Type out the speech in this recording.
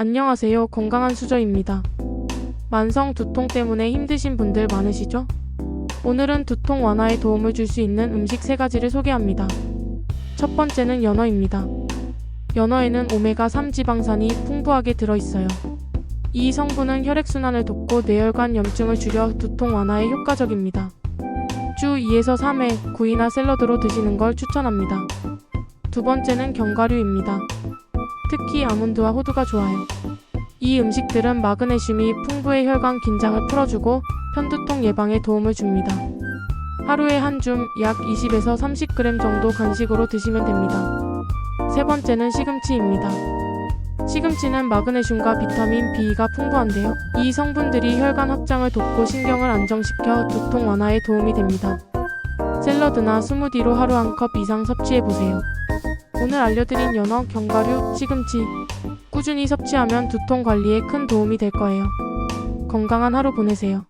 안녕하세요. 건강한 수저입니다. 만성 두통 때문에 힘드신 분들 많으시죠? 오늘은 두통 완화에 도움을 줄 수 있는 음식 세가지를 소개합니다. 첫 번째는 연어입니다. 연어에는 오메가3 지방산이 풍부하게 들어있어요. 이 성분은 혈액순환을 돕고 뇌혈관 염증을 줄여 두통 완화에 효과적입니다. 주 2에서 3회 구이나 샐러드로 드시는 걸 추천합니다. 두 번째는 견과류입니다. 특히 아몬드와 호두가 좋아요. 이 음식들은 마그네슘이 풍부해 혈관 긴장을 풀어주고 편두통 예방에 도움을 줍니다. 하루에 한 줌 약 20에서 30g 정도 간식으로 드시면 됩니다. 세 번째는 시금치입니다. 시금치는 마그네슘과 비타민 B가 풍부한데요. 이 성분들이 혈관 확장을 돕고 신경을 안정시켜 두통 완화에 도움이 됩니다. 샐러드나 스무디로 하루 한 컵 이상 섭취해 보세요. 오늘 알려드린 연어, 견과류, 시금치 꾸준히 섭취하면 두통 관리에 큰 도움이 될 거예요. 건강한 하루 보내세요.